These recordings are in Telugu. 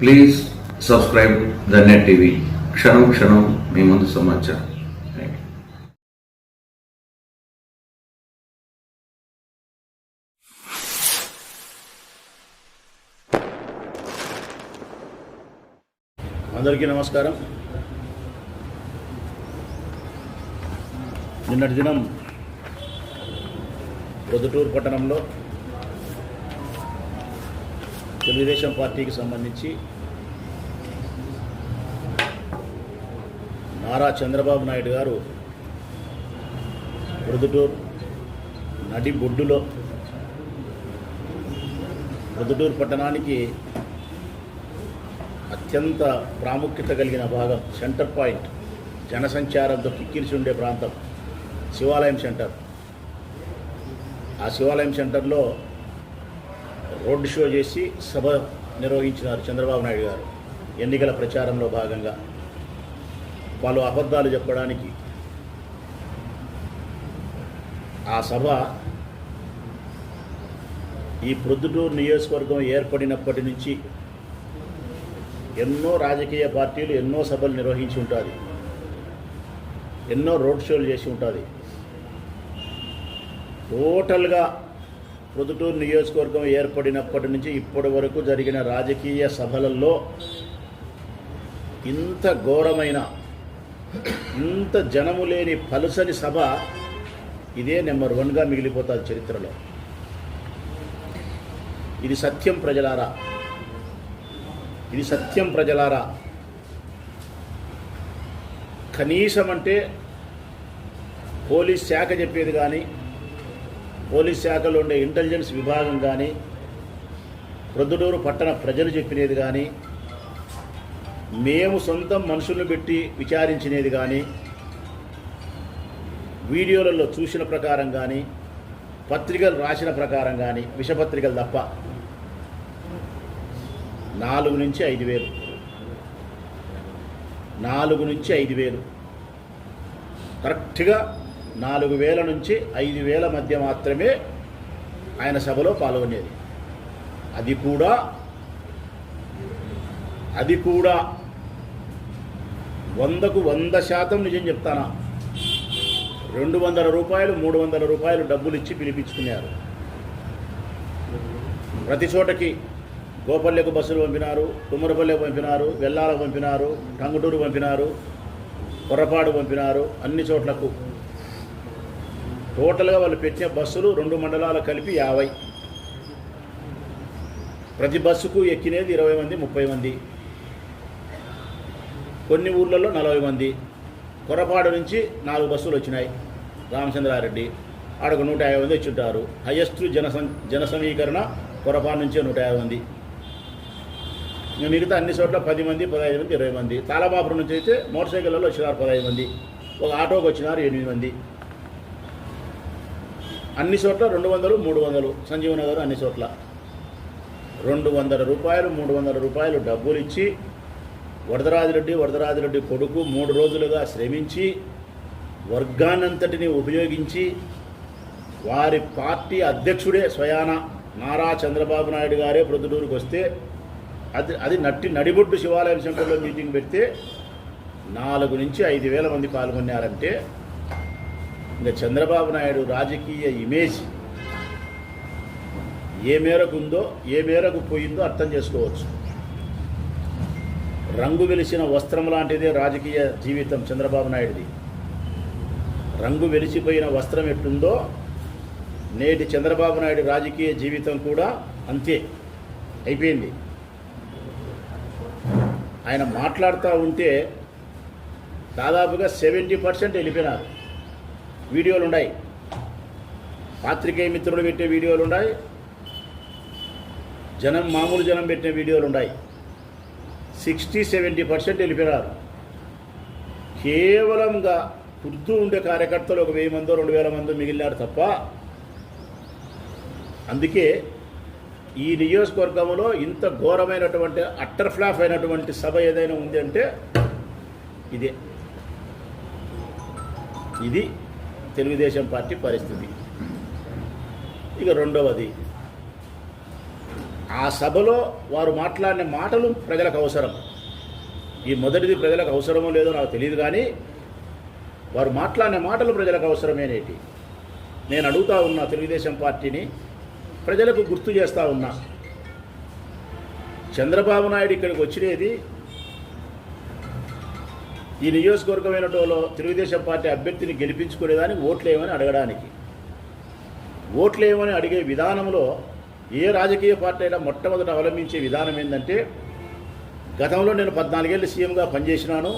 Please subscribe the net TV క్షణం క్షణం మీ ముందు సమాచారం. అందరికీ నమస్కారం. నిన్నటి దినం ప్రొద్దుటూరు పట్టణంలో తెలుగుదేశం పార్టీకి సంబంధించి నారా చంద్రబాబు నాయుడు గారు ప్రొద్దుటూరు నడి బొడ్డులో ప్రొద్దుటూరు పట్టణానికి అత్యంత ప్రాముఖ్యత కలిగిన భాగం సెంటర్ పాయింట్ జనసంచారంతో కిక్కిరిసి ఉండే ప్రాంతం శివాలయం సెంటర్. ఆ శివాలయం సెంటర్లో రోడ్ షో చేసి సభ నిర్వహించినారు చంద్రబాబు నాయుడు గారు. ఎన్నికల ప్రచారంలో భాగంగా. వాళ్ళు అబద్ధాలు చెప్పడానికి ఆ సభ ఈ ప్రొద్దుటూరు నియోజకవర్గం ఏర్పడినప్పటి నుంచి ఎన్నో రాజకీయ పార్టీలు ఎన్నో సభలు నిర్వహించి ఉంటుంది. ఎన్నో రోడ్ షోలు చేసి ఉంటుంది. టోటల్గా పొదుటూరు నియోజకవర్గం ఏర్పడినప్పటి నుంచి ఇప్పటి వరకు జరిగిన రాజకీయ సభలలో ఇంత ఘోరమైన ఇంత జనము లేని పలుసని సభ ఇదే నెంబర్ వన్గా మిగిలిపోతుంది చరిత్రలో. ఇది సత్యం ప్రజలారా. ఇది సత్యం ప్రజలారా. కనీసం అంటే పోలీస్ శాఖ చెప్పేది కానీ పోలీస్ శాఖలో ఉండే ఇంటెలిజెన్స్ విభాగం కానీ ప్రొద్దుటూరు పట్టణ ప్రజలు చెప్పినది కానీ మేము సొంతం మనుషులను పెట్టి విచారించినది కానీ వీడియోలలో చూసిన ప్రకారం కానీ పత్రికలు రాసిన ప్రకారం కానీ విషపత్రికలు తప్ప నాలుగు నుంచి ఐదు వేలు. నాలుగు నుంచి ఐదు వేలు. కరెక్ట్గా నాలుగు వేల నుంచి ఐదు వేల మధ్య మాత్రమే ఆయన సభలో పాల్గొనేది. అది కూడా అది కూడా వందకు వంద శాతం నిజం చెప్తానా? రెండు వందల రూపాయలు మూడు వందల రూపాయలు డబ్బులు ఇచ్చి పిలిపించుకున్నారు. ప్రతి చోటకి గోపల్లెకు బస్సులు పంపినారు కుమ్మరపల్లెకు పంపినారు వెల్లాలకు పంపినారు టంగుటూరు పంపినారు కొర్రపాడు పంపినారు అన్ని చోట్లకు టోటల్గా వాళ్ళు పెట్టిన బస్సులు రెండు మండలాలు కలిపి యాభై. ప్రతి బస్సుకు ఎక్కినేది ఇరవై మంది ముప్పై మంది. కొన్ని ఊర్లలో నలభై మంది. కొరపాడు నుంచి నాలుగు బస్సులు వచ్చినాయి. రామచంద్రారెడ్డి. ఆడకు నూట యాభై మంది వచ్చి ఉంటారు హయ్యెస్ట్ జన జన సమీకరణ కొరపాడు నుంచే నూట యాభై మంది. ఇంకా మిగతా అన్ని చోట్ల పది మంది పదహైదు మంది ఇరవై మంది. తాళబాపురం నుంచి అయితే మోటార్ సైకిళ్ళలో వచ్చినారు పదహైదు మంది. ఒక ఆటోకి వచ్చినారు ఎనిమిది మంది. అన్ని చోట్ల రెండు వందలు మూడు వందలు. సంజీవనగర్ అన్ని చోట్ల. రెండు వందల రూపాయలు మూడు వందల రూపాయలు డబ్బులు ఇచ్చి వరదరాజిరెడ్డి వరదరాజిరెడ్డి కొడుకు మూడు రోజులుగా శ్రమించి వర్గాన్నంతటిని ఉపయోగించి వారి పార్టీ అధ్యక్షుడే స్వయాన నారా చంద్రబాబు నాయుడు గారే ప్రొద్దుటూరుకు వస్తే అది అది నట్టి నడిబొడ్డు శివాలయం సెంటర్లో మీటింగ్ పెడితే నాలుగు నుంచి ఐదు వేల మంది పాల్గొన్నారంటే ఇంకా చంద్రబాబు నాయుడు రాజకీయ ఇమేజ్ ఏ మేరకు ఉందో ఏ మేరకు పోయిందో అర్థం చేసుకోవచ్చు. రంగు వెలిసిన వస్త్రం లాంటిదే రాజకీయ జీవితం చంద్రబాబు నాయుడిది. రంగు వెలిసిపోయిన వస్త్రం ఎట్టుందో నేటి చంద్రబాబు నాయుడు రాజకీయ జీవితం కూడా అంతే అయిపోయింది. ఆయన మాట్లాడుతూ ఉంటే దాదాపుగా సెవెంటీ పర్సెంట్ వెళ్ళిపోయినారు. వీడియోలు ఉన్నాయి పాత్రికేయ మిత్రులు పెట్టే వీడియోలు ఉన్నాయి జనం మామూలు జనం పెట్టిన వీడియోలు ఉన్నాయి సిక్స్టీ సెవెంటీ పర్సెంట్ వెళ్ళిపోయినారు. కేవలంగా ఉర్దూ ఉండే కార్యకర్తలు ఒక వెయ్యి మందో రెండు వేల మందో మిగిలినారు తప్ప అందుకే ఈ నియోజకవర్గంలో ఇంత ఘోరమైనటువంటి అట్టర్ ఫ్లాఫ్ అయినటువంటి సభ ఏదైనా ఉంది అంటే ఇదే. ఇది తెలుగుదేశం పార్టీ పరిస్థితి. ఇక రెండవది ఆ సభలో వారు మాట్లాడిన మాటలు ప్రజలకు అవసరం. ఈ మొదటిది ప్రజలకు అవసరమో లేదో నాకు తెలియదు కానీ వారు మాట్లాడిన మాటలు ప్రజలకు అవసరమేనేటి నేను అడుగుతా ఉన్నా తెలుగుదేశం పార్టీని ప్రజలకు గుర్తు చేస్తూ ఉన్నా. చంద్రబాబు నాయుడు ఇక్కడికి వచ్చినది ఈ నియోజకవర్గమైనటోలో తెలుగుదేశం పార్టీ అభ్యర్థిని గెలిపించుకునేదానికి ఓట్లేమని అడగడానికి. ఓట్లేమని అడిగే విధానంలో ఏ రాజకీయ పార్టీ అయినా మొట్టమొదట అవలంబించే విధానం ఏంటంటే గతంలో నేను పద్నాలుగేళ్ళు సీఎంగా పనిచేసినాను.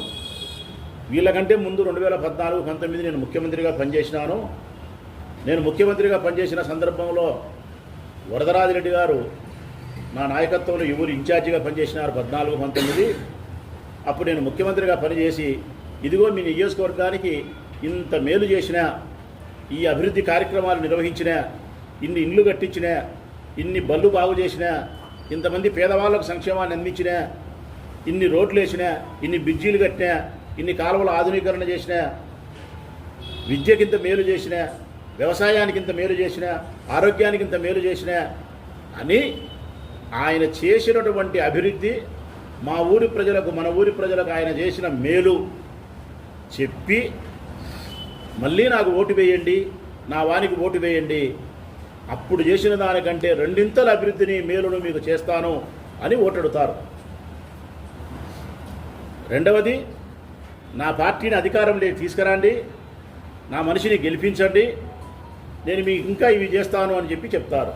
వీళ్ళకంటే ముందు రెండు వేల పద్నాలుగు పంతొమ్మిది నేను ముఖ్యమంత్రిగా పనిచేసినాను. నేను ముఖ్యమంత్రిగా పనిచేసిన సందర్భంలో వరదరాజిరెడ్డి గారు నా నాయకత్వంలో ఎవరు ఇన్ఛార్జిగా పనిచేసినారు పద్నాలుగు పంతొమ్మిది. అప్పుడు నేను ముఖ్యమంత్రిగా పనిచేసి ఇదిగో మీ నియోజకవర్గానికి ఇంత మేలు చేసిన ఈ అభివృద్ధి కార్యక్రమాలు నిర్వహించిన ఇన్ని ఇండ్లు కట్టించిన ఇన్ని బళ్ళు బాగు చేసిన ఇంతమంది పేదవాళ్ళకు సంక్షేమాన్ని అందించిన ఇన్ని రోడ్లు వేసిన ఇన్ని బ్రిడ్జీలు కట్టినా ఇన్ని కాలువల ఆధునీకరణ చేసిన విద్యకింత మేలు చేసిన వ్యవసాయానికి ఇంత మేలు చేసిన ఆరోగ్యానికి ఇంత మేలు చేసిన అని ఆయన చేసినటువంటి అభివృద్ధి మా ఊరి ప్రజలకు మన ఊరి ప్రజలకు ఆయన చేసిన మేలు చెప్పి మళ్ళీ నాకు ఓటు వేయండి నా వానికి ఓటు వేయండి. అప్పుడు చేసిన దానికంటే రెండింతల అభివృద్ధిని మేలును మీకు చేస్తాను అని ఓటెడుతారు. రెండవది నా పార్టీని అధికారంలోకి తీసుకురండి నా మనిషిని గెలిపించండి నేను మీకు ఇంకా ఇవి చేస్తాను అని చెప్పి చెప్తారు.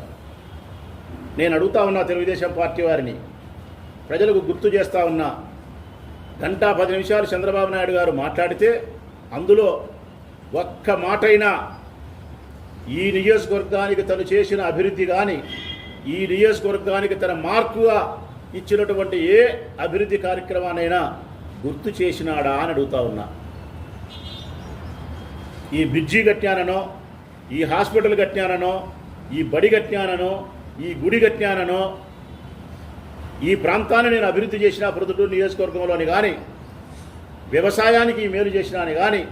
నేను అడుగుతా ఉన్నా తెలుగుదేశం పార్టీ వారిని. ప్రజలకు గుర్తు చేస్తా ఉన్నా గంటా పది నిమిషాలు చంద్రబాబు నాయుడు గారు మాట్లాడితే అందులో ఒక్క మాటైనా ఈ నియోజకవర్గానికి తను చేసిన అభివృద్ధి కానీ ఈ నియోజకవర్గానికి తన మార్కుగా ఇచ్చినటువంటి ఏ అభివృద్ధి కార్యక్రమానైనా గుర్తు చేసినాడా అని అడుగుతా ఉన్నా. ఈ బ్రిడ్జి కట్టాననో ఈ హాస్పిటల్ కట్టాననో ఈ బడి కట్టాననో ఈ గుడి కట్టాననో ఈ ప్రాంతాన్ని నేను అభివృద్ధి చేసిన ప్రొద్దుటూరు నియోజకవర్గంలోని కానీ వ్యవసాయానికి మేలు చేసిన అని కానీ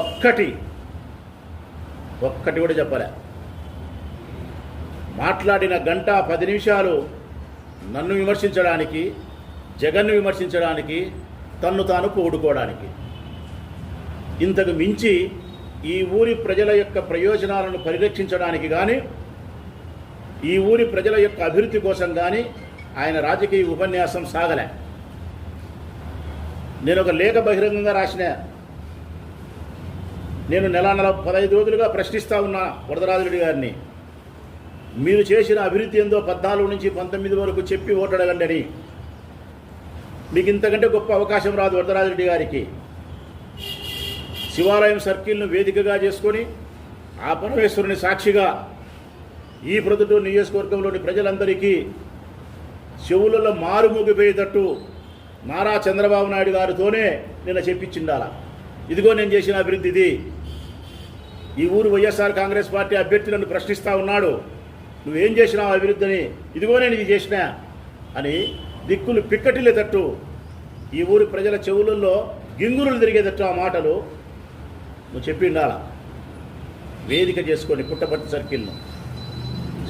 ఒక్కటి ఒక్కటి కూడా చెప్పలే. మాట్లాడిన గంట పది నిమిషాలు నన్ను విమర్శించడానికి జగన్ను విమర్శించడానికి తన్ను తాను పోడుకోవడానికి. ఇంతకు మించి ఈ ఊరి ప్రజల యొక్క ప్రయోజనాలను పరిరక్షించడానికి కానీ ఈ ఊరి ప్రజల యొక్క అభివృద్ధి కోసం కానీ ఆయన రాజకీయ ఉపన్యాసం సాగలే. నేను ఒక లేఖ బహిరంగంగా రాసిన. నేను నెల నెల పదహైదు రోజులుగా ప్రశ్నిస్తా ఉన్నా వరదరాజురెడ్డి గారిని. మీరు చేసిన అభివృద్ధి ఏందో పద్నాలుగు నుంచి పంతొమ్మిది వరకు చెప్పి ఓటడగండి అని మీకు ఇంతకంటే గొప్ప అవకాశం రాదు వరదరాజరెడ్డి గారికి. శివాలయం సర్కిల్ను వేదికగా చేసుకొని ఆ పరమేశ్వరుని సాక్షిగా ఈ ప్రొద్దుటూరు నియోజకవర్గంలోని ప్రజలందరికీ చెవులలో మారుమోగిపోయేటట్టు నారా చంద్రబాబు నాయుడు గారితోనే నిన్న చెప్పించిండాల. ఇదిగో నేను చేసిన అభివృద్ధి ఇది. ఈ ఊరు వైఎస్ఆర్ కాంగ్రెస్ పార్టీ అభ్యర్థి నన్ను ప్రశ్నిస్తా ఉన్నాడు. నువ్వేం చేసినావు అభివృద్ధిని? ఇదిగో నేను ఇది చేసిన అని దిక్కులు పిక్కటిల్లేటట్టు ఈ ఊరి ప్రజల చెవులలో గింగురులు తిరిగేటట్టు ఆ మాటలు నువ్వు చెప్పిండాల. వేదిక చేసుకొని పుట్టపర్తి సర్కిల్ను.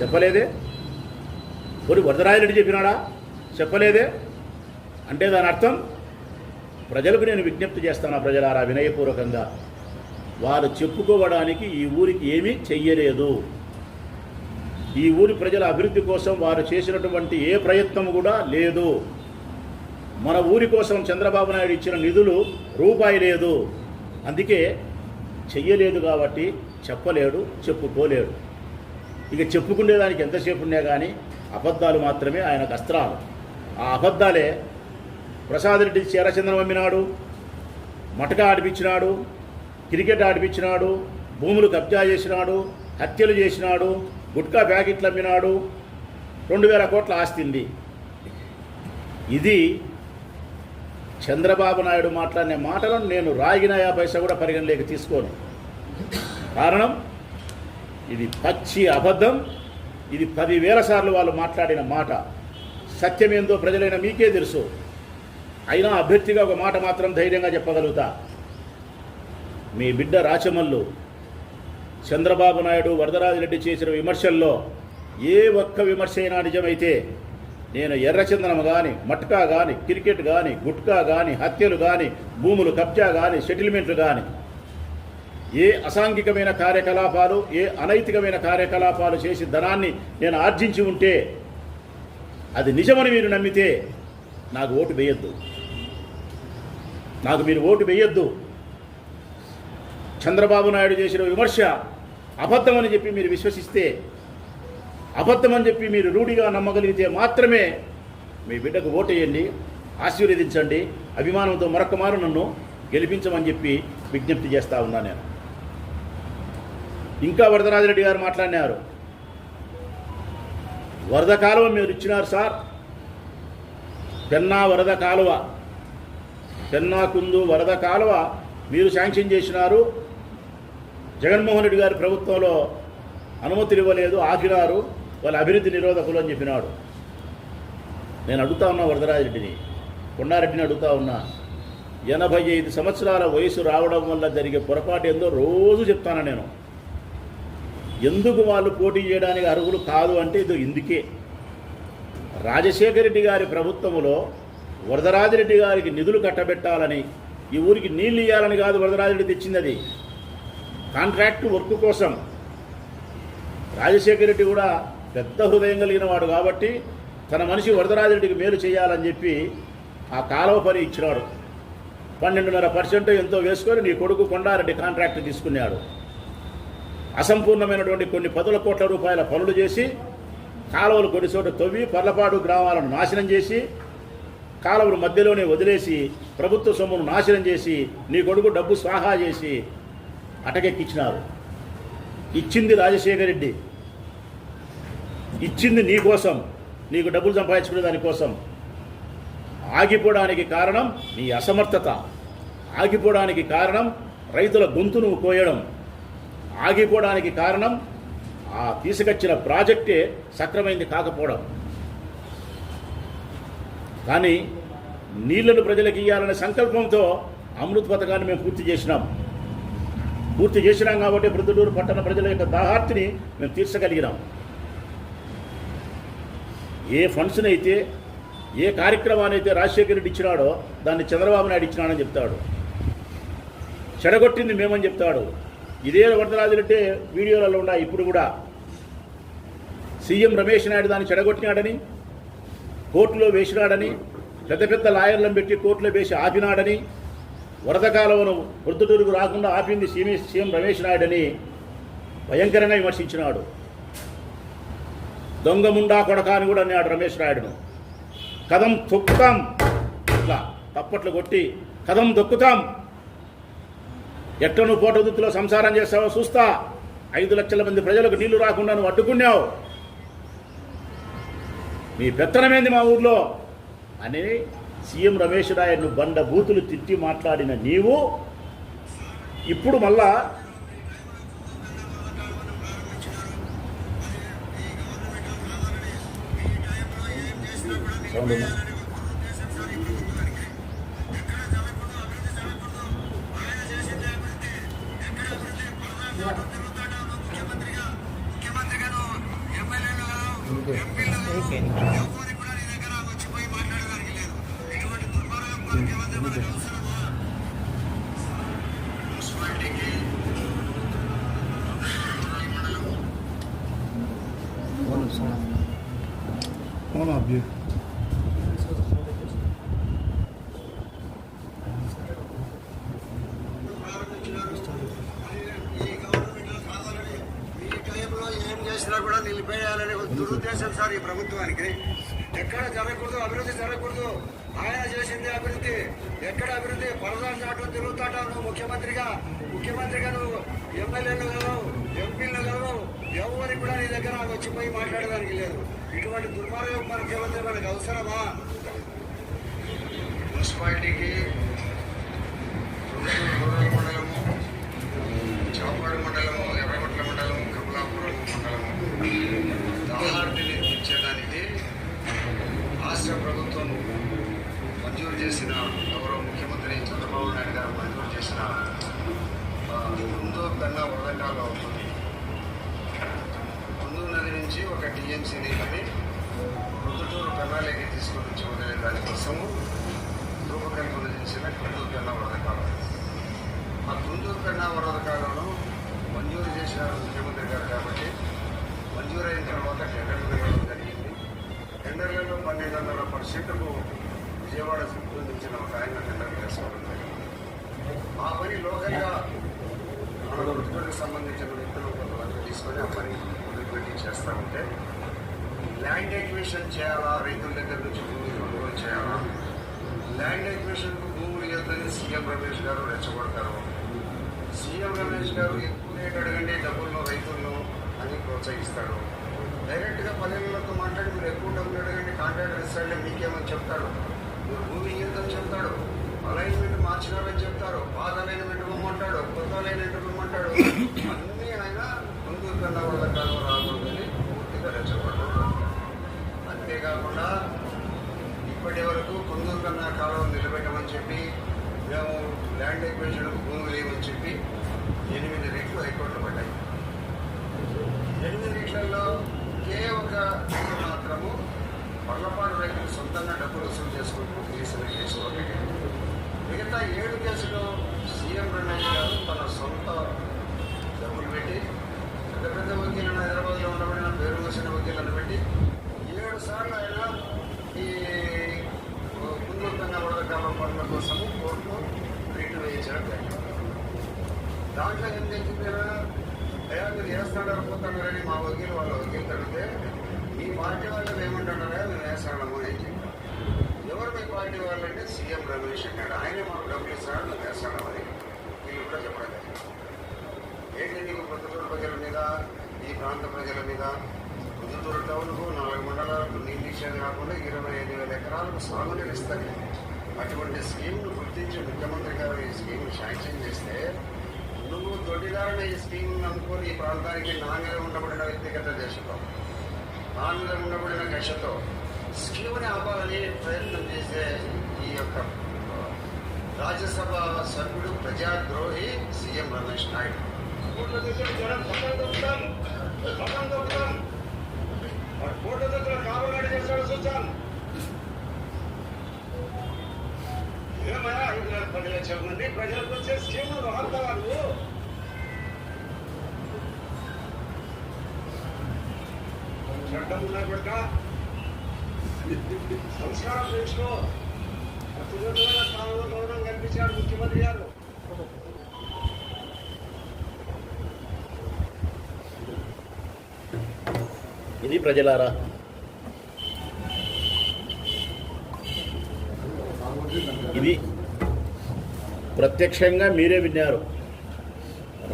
చెప్పలేదే? పోనీ వరదరాజరెడ్డి చెప్పినాడా? చెప్పలేదే? అంటే దాని అర్థం ప్రజలకు నేను విజ్ఞప్తి చేస్తాను ఆ ప్రజలారా వినయపూర్వకంగా. వారు చెప్పుకోవడానికి ఈ ఊరికి ఏమీ చెయ్యలేదు. ఈ ఊరి ప్రజల అభివృద్ధి కోసం వారు చేసినటువంటి ఏ ప్రయత్నం కూడా లేదు. మన ఊరి కోసం చంద్రబాబు నాయుడు ఇచ్చిన నిధులు రూపాయి లేదు. అందుకే చెయ్యలేదు కాబట్టి చెప్పలేడు చెప్పుకోలేడు. ఇక చెప్పుకునేదానికి ఎంతసేపు ఉన్నా కానీ అబద్ధాలు మాత్రమే ఆయనకు అస్త్రాలు ఆ అబద్ధాలే ప్రసాద్ రెడ్డి చీరచంద్రం అమ్మినాడు మటక ఆడిపించినాడు క్రికెట్ ఆడిపించినాడు భూములు కబ్జా చేసినాడు హత్యలు చేసినాడు గుట్కా ప్యాకెట్లు అమ్మినాడు రెండు వేల కోట్ల ఆస్తింది ఇది చంద్రబాబు నాయుడు మాట్లాడిన మాటలను నేను రాగిన యాభై పైసా కూడా పరిగణలోకి తీసుకోను. కారణం? ఇది పచ్చి అబద్ధం. ఇది పదివేల సార్లు వాళ్ళు మాట్లాడిన మాట. సత్యమేందో ప్రజలైన మీకే తెలుసు. అయినా అభ్యర్థిగా ఒక మాట మాత్రం ధైర్యంగా చెప్పగలుగుతా. మీ బిడ్డ రాచమల్లు చంద్రబాబు నాయుడు వరదరాజిరెడ్డి చేసిన విమర్శల్లో ఏ ఒక్క విమర్శ అయినా నిజమైతే నేను ఎర్రచందనం కానీ మట్కా కానీ క్రికెట్ కానీ గుట్కా కానీ హత్యలు కానీ భూములు కబ్జా కానీ సెటిల్మెంట్లు కానీ ఏ అసాంఘికమైన కార్యకలాపాలు ఏ అనైతికమైన కార్యకలాపాలు చేసి ధనాన్ని నేను ఆర్జించి ఉంటే అది నిజమని మీరు నమ్మితే నాకు ఓటు వేయొద్దు. నాకు మీరు ఓటు వేయొద్దు. చంద్రబాబు నాయుడు చేసిన విమర్శ అబద్ధమని చెప్పి మీరు విశ్వసిస్తే అబద్ధమని చెప్పి మీరు రూఢిగా నమ్మగలిగితే మాత్రమే మీ బిడ్డకు ఓటేయండి ఆశీర్వదించండి అభిమానంతో మరొక మారు నన్ను గెలిపించమని చెప్పి విజ్ఞప్తి చేస్తా ఉన్నా నేను. ఇంకా వరదరాజరెడ్డి గారు మాట్లాడినారు. వరద కాలువ మీరు ఇచ్చినారు సార్. పెన్నా వరద కాలువ పెన్నా కుందు వరద కాలువ మీరు శాంక్షన్ చేసినారు. జగన్మోహన్ రెడ్డి గారి ప్రభుత్వంలో అనుమతులు ఇవ్వలేదు ఆగినారు. వాళ్ళ అభివృద్ధి నిరోధకులు అని చెప్పినాడు. నేను అడుగుతా ఉన్నా వరదరాజరెడ్డిని కొండారెడ్డిని అడుగుతా ఉన్నా. ఎనభై ఐదు సంవత్సరాల వయసు రావడం వల్ల జరిగే పొరపాటు ఏందో రోజు చెప్తాను నేను. ఎందుకు వాళ్ళు పోటీ చేయడానికి అర్హులు కాదు అంటే ఇది ఇందుకే. రాజశేఖర రెడ్డి గారి ప్రభుత్వంలో వరదరాజిరెడ్డి గారికి నిధులు కట్టబెట్టాలని ఈ ఊరికి నీళ్ళు ఇవ్వాలని కాదు వరదరాజిరెడ్డి తెచ్చింది అది. కాంట్రాక్ట్ వర్క్ కోసం రాజశేఖర రెడ్డి కూడా పెద్ద హృదయం కలిగిన వాడు కాబట్టి తన మనిషి వరదరాజిరెడ్డికి మేలు చేయాలని చెప్పి ఆ కాలువ పని ఇచ్చినాడు. పన్నెండున్నర పర్సెంట్ ఎంతో వేసుకొని నీ కొడుకు కొండారెడ్డి కాంట్రాక్ట్ తీసుకున్నాడు. అసంపూర్ణమైనటువంటి కొన్ని పదుల కోట్ల రూపాయల పనులు చేసి కాలువలు కొన్ని చోట తవ్వి పర్లపాడు గ్రామాలను నాశనం చేసి కాలువలు మధ్యలోనే వదిలేసి ప్రభుత్వ సొమ్మును నాశనం చేసి నీ కొడుకు డబ్బు స్వాహా చేసి అటకెక్కిచ్చినారు. ఇచ్చింది రాజశేఖర రెడ్డి. ఇచ్చింది నీ కోసం. నీకు డబ్బులు సంపాదించుకునే దానికోసం ఆగిపోవడానికి కారణం నీ అసమర్థత. ఆగిపోవడానికి కారణం రైతుల గొంతు నువ్వు కోయడం. ఆగిపోవడానికి కారణం ఆ తీసుకొచ్చిన ప్రాజెక్టే సక్రమైంది కాకపోవడం. కానీ నీళ్ళను ప్రజలకు ఇవ్వాలనే సంకల్పంతో అమృత్ పథకాన్ని మేము పూర్తి చేసినాం. పూర్తి చేసినాం కాబట్టి ప్రొద్దుటూరు పట్టణ ప్రజల యొక్క దాహార్తిని మేము తీర్చగలిగినాం. ఏ ఫండ్స్ని అయితే ఏ కార్యక్రమాన్ని అయితే రాజశేఖర రెడ్డి ఇచ్చినాడో దాన్ని చంద్రబాబు నాయుడు ఇచ్చినాడని చెప్తాడు. చెడగొట్టింది మేమని చెప్తాడు. ఇదే వరదరాజులంటే వీడియోలలో ఉన్నాయి ఇప్పుడు కూడా సీఎం రమేష్ నాయుడు దాన్ని చెడగొట్టినాడని కోర్టులో వేసినాడని పెద్ద పెద్ద లాయర్లను పెట్టి కోర్టులో వేసి ఆపినాడని వరద కాలువను వృద్ధుటూరుకు రాకుండా ఆపింది సీఎం సీఎం రమేష్ నాయుడని భయంకరంగా విమర్శించినాడు. దొంగముండా కొడక అని కూడా అన్నాడు రమేష్ నాయుడును. కదం తొక్కుతాం ఇట్లా తప్పట్లు కొట్టి కదం దొక్కుతాం ఎట్ట నువ్వు పోటదుత్తులో సంసారం చేస్తావో చూస్తా. ఐదు లక్షల మంది ప్రజలకు నీళ్ళు రాకుండా నువ్వు అడ్డుకున్నావు. మీ పెత్తనమేంది మా ఊర్లో? అని సీఎం రమేష్ రాయను బండ బూతులు తిట్టి మాట్లాడిన నీవు ఇప్పుడు మళ్ళా సౌండ్ ఉందా? ఎక్కడ జరగకూడదు అభివృద్ధి జరగకూడదు. ఆయన చేసింది అభివృద్ధి. ఎక్కడ అభివృద్ధి? పరదాలు చాటు తిరుగుతాట నువ్వు ముఖ్యమంత్రిగా. ముఖ్యమంత్రిగా నువ్వు ఎమ్మెల్యేలు కలవు ఎంపీలు కలవు ఎవరికి కూడా నీ దగ్గర వచ్చిపోయి మాట్లాడడానికి లేదు. ఇటువంటి దుర్మార్గం ముఖ్యమంత్రి మనకు అవసరమా? మున్సిపాలిటీకి మండలము చాపాడు మండలము మంజూరు చేసిన గౌరవ ముఖ్యమంత్రి చంద్రబాబు నాయుడు గారు మంజూరు చేసిన ముందు కన్నా వరదకాలు అవుతుంది ముందు నది నుంచి ఒక టీఎంసీ నీళ్ళని రుద్దుటూరు పెన్నాలేకి తీసుకుని వచ్చి వదిలే దానికోసము రూపకల్పన చేసిన కుందూరు కన్నా వరద కాలం ఆ కుందూరు కన్నా వరద కాలంలో మంజూరు చేసినారు ముఖ్యమంత్రి గారు కాబట్టి మంజూరు అయిన తర్వాత టెండర్లు జరిగింది. టెండర్లలో పన్నెండు వందల పర్సెంట్కు విజయవాడ సంబంధించిన ఒక ఆయన టెండర్లు వేసుకోవడం జరిగింది. ఆ పని లోకల్గా వృత్తులకు సంబంధించిన వ్యక్తులు కొంతమంది తీసుకొని ఆ పని మొదలుపెట్టి చేస్తూ ఉంటే ల్యాండ్ ఎక్విషన్ చేయాలా? రైతుల దగ్గర నుంచి భూమి కొనుగోలు చేయాలా? ల్యాండ్ ఎక్విషన్కు భూములు ఇవ్వద్దని సీఎం రమేష్ గారు రెచ్చగొడతారు సీఎం రమేష్ గారు ఎక్కువ రేట్ అడగండి డబ్బులను రైతులను అని ప్రోత్సహిస్తాడు. డైరెక్ట్గా పల్లెలతో మాట్లాడి మీరు ఎక్కువ డబ్బులు అడగండి కాంట్రాక్టర్ ఇస్తాడే మీకేమని చెప్తాడు భూమి గీతం చెప్తాడు. అలైన్మెంట్ మార్చినారని చెప్తారు. పాత అలైన్మెంట్ ఇవ్వమంటాడు కొత్త అలైన్మెంట్ ఇవ్వమంటాడు. అన్నీ ఆయన ముందు కన్నా వాళ్ళ కాలం రాకూడదని పూర్తిగా రెచ్చగొడతాడు. అంతేకాకుండా ఇప్పటి వరకు కుందూరు కన్నా కాలం నిలబెట్టమని చెప్పి మేము ల్యాండ్ ఎక్వేషన్ భూములు లేవని చెప్పి ఎనిమిది రేట్లు హైకోర్టులో పడ్డాయి ఎనిమిది రేట్లలో ఒకే ఒక రేటు మాత్రము పర్లపాడు సొంతంగా డబ్బులు వసూలు చేసుకుంటూ కేసులు కేసు ఒకటి మిగతా ఏడు కేసులు సీఎం రెండయ్య గారు తన సొంత డబ్బులు పెట్టి పెద్ద పెద్ద వకీలను హైదరాబాద్లో ఉండబడిన పేరు వచ్చిన వకీలను పెట్టి ఏడు సార్లు ఆయన ఈ ముందు కన్నా వరద కాలం పనుల కోసము కోర్టు రీటు వేయించడం జరిగింది. దాంట్లో ఏం తెలిసిపోయినా అయ్యా మీరు వేస్తాడారు పోతున్నారని మా వకీలు వాళ్ళ వకీలు తడితే మీ పార్టీ వాళ్ళు ఏమంటున్నారా? మేము వేస్తాడము అని చెప్పారు ఎవరు మీ పార్టీ వాళ్ళు అంటే సీఎం రమేష్ అన్నాడు. ఆయనే మాకు డబ్బులు ఇస్తాడు మేము వేస్తాడమని వీళ్ళు కూడా చెప్పడం ఏంటంటే ఏంటి నీకు పొద్దుటూరు ప్రజల మీద ఈ ప్రాంత ప్రజల మీద? పొద్దుటూరు టౌన్కు నాలుగు మండలాలకు నీళ్ళు ఇచ్చేది కాకుండా ఇరవై ఐదు వేల ఎకరాలకు సాగునీరు ఇస్తారు. అటువంటి స్కీమ్ను గుర్తించి ముఖ్యమంత్రి గారు ఈ స్కీమ్ శాంక్షన్ చేస్తే నువ్వు దొడ్డిదారుని ఈ స్కీమ్ అనుకుని ఈ ప్రాంతానికి నా ఉండబడిన వ్యక్తిగత దేశంలో మీద ఉండబడిన కక్షతో స్కీమ్ని ఆపాలని ప్రయత్నం చేసే ఈ యొక్క రాజ్యసభ సభ్యుడు ప్రజాద్రోహి సీఎం రమేష్ నాయుడు. కోట్ల దగ్గర జనం పక్కన దొక్కుతాం పక్కన దొక్కుతాం కోట్ల దగ్గర కావలాడి చేస్తాడు చూస్తాం ఏమయ్యా ఐదు వేల పది లక్షల మంది ప్రజలకు వచ్చే స్కీములు చట్టం ఉన్నాయి పట్ల సంస్కారం చేసుకో అత్యున్నతమైన స్థానంలో గౌరవం కనిపించాడు ముఖ్యమంత్రి గారు. ఇది ప్రజలారా? ఇది ప్రత్యక్షంగా మీరే విన్నారు.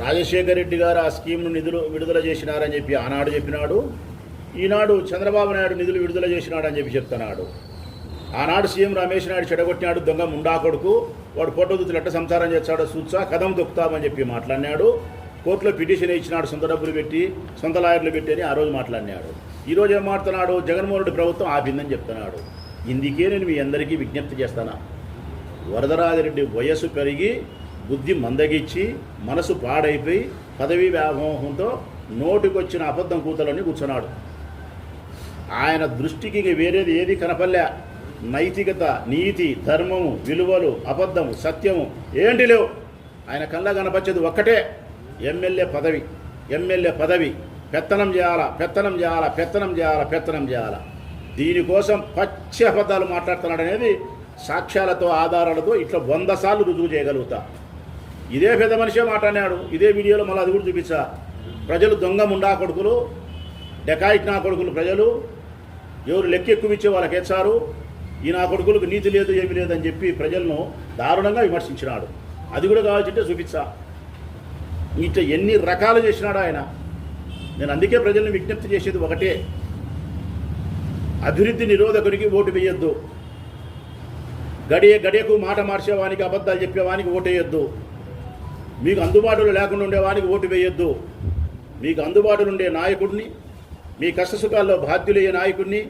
రాజశేఖర రెడ్డి గారు ఆ స్కీమ్ను నిధులు విడుదల చేసినారని చెప్పి ఆనాడు చెప్పినాడు. ఈనాడు చంద్రబాబు నాయుడు నిధులు విడుదల చేసినాడని చెప్పి చెప్తున్నాడు. ఆనాడు సీఎం రమేష్ నాయుడు చెడగొట్టినాడు దొంగ ముండా కొడుకు వాడు ఫోటోదుతులు ఎట్ట సంసారం చేస్తాడో చూచా కథం దొక్కుతామని చెప్పి మాట్లాడినాడు. కోర్టులో పిటిషన్ ఇచ్చినాడు సొంత డబ్బులు పెట్టి సొంత లాయర్లు పెట్టి అని ఆ రోజు మాట్లాడినాడు. ఈరోజు ఏం మాట్లాడుతున్నాడు? జగన్మోహన్ రెడ్డి ప్రభుత్వం ఆపిందని చెప్తున్నాడు. ఇందుకే నేను మీ అందరికీ విజ్ఞప్తి చేస్తానా? వరదరాజరెడ్డి వయస్సు పెరిగి బుద్ధి మందగిచ్చి మనసు పాడైపోయి పదవీ వ్యామోహంతో నోటికొచ్చిన అబద్ధం కూతలని కూర్చున్నాడు. ఆయన దృష్టికి వేరేది ఏది కనపల్లే నైతికత నీతి ధర్మము విలువలు అబద్ధము సత్యము ఏంటి లేవు? ఆయన కళ్ళ కనపచ్చేది ఒక్కటే ఎమ్మెల్యే పదవి. ఎమ్మెల్యే పదవి. పెత్తనం చేయాలా? పెత్తనం చేయాలా? పెత్తనం చేయాలా? పెత్తనం చేయాలా? దీనికోసం పచ్చి అబద్ధాలు మాట్లాడుతున్నాడు అనేది సాక్ష్యాలతో ఆధారాలతో ఇట్లా వంద సార్లు రుజువు చేయగలుగుతా. ఇదే పెద్ద మనిషే మాట్లాడినాడు. ఇదే వీడియోలో మళ్ళీ అది కూడా చూపించా ప్రజలు దొంగ ముండా కొడుకులు డెకాయిట్ నా కొడుకులు ప్రజలు ఎవరు లెక్క ఎక్కువ ఇచ్చే వాళ్ళకి ఎచ్చారు ఈ నా కొడుకులకు నీతి లేదు ఏమీ లేదని చెప్పి ప్రజలను దారుణంగా విమర్శించినాడు. అది కూడా కావాల్సింటే చూపించా. ఇట్లా ఎన్ని రకాలు చేసినాడు ఆయన. నేను అందుకే ప్రజల్ని విజ్ఞప్తి చేసేది ఒకటే. అభివృద్ధి నిరోధకునికి ఓటు వేయొద్దు. గడియ గడియకు మాట మార్చేవానికి అబద్ధాలు చెప్పేవానికి ఓటు వేయొద్దు. మీకు అందుబాటులో లేకుండా ఉండేవానికి ఓటు వేయొద్దు. మీకు అందుబాటులో ఉండే నాయకుడిని మీ కష్టసుఖాల్లో బాధ్యులయ్యే నాయకుడిని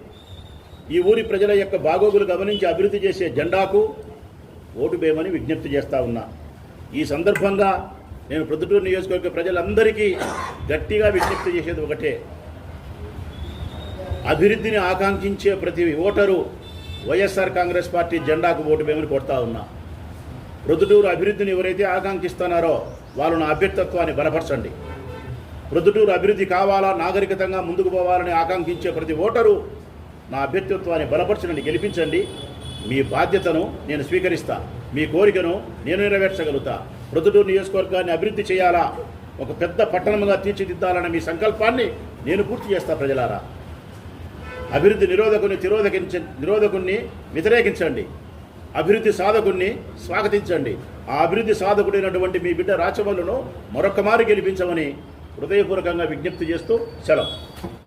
ఈ ఊరి ప్రజల యొక్క బాగోగులు గమనించి అభివృద్ధి చేసే జెండాకు ఓటు వేయమని విజ్ఞప్తి చేస్తూ ఉన్నా. ఈ సందర్భంగా నేను ప్రొద్దుటూరు నియోజకవర్గ ప్రజలందరికీ గట్టిగా విజ్ఞప్తి చేసేది ఒకటే. అభివృద్ధిని ఆకాంక్షించే ప్రతి ఓటరు వైఎస్ఆర్ కాంగ్రెస్ పార్టీ జెండాకు ఓటు వేయమని కొడతా ఉన్నా. ప్రొద్దుటూరు అభివృద్ధిని ఎవరైతే ఆకాంక్షిస్తున్నారో వాళ్ళు నా అభ్యర్థత్వాన్ని బలపరచండి. ప్రొద్దుటూరు అభివృద్ధి కావాలా? నాగరికతంగా ముందుకు పోవాలని ఆకాంక్షించే ప్రతి ఓటరు నా అభ్యర్థిత్వాన్ని బలపరచనని గెలిపించండి. మీ బాధ్యతను నేను స్వీకరిస్తా. మీ కోరికను నేను నెరవేర్చగలుగుతా. ప్రొద్దుటూరు నియోజకవర్గాన్ని అభివృద్ధి చేయాలా? ఒక పెద్ద పట్టణంగా తీర్చిదిద్దాలన్న మీ సంకల్పాన్ని నేను పూర్తి చేస్తా ప్రజలారా. అభివృద్ధి నిరోధకుని తిరోధకించ నిరోధకుణ్ణి వ్యతిరేకించండి. అభివృద్ధి సాధకుణ్ణి స్వాగతించండి. ఆ అభివృద్ధి సాధకుడైనటువంటి మీ బిడ్డ రాచవల్లును మరొక మారు గెలిపించమని హృదయపూర్వకంగా విజ్ఞప్తి చేస్తూ సెలవు.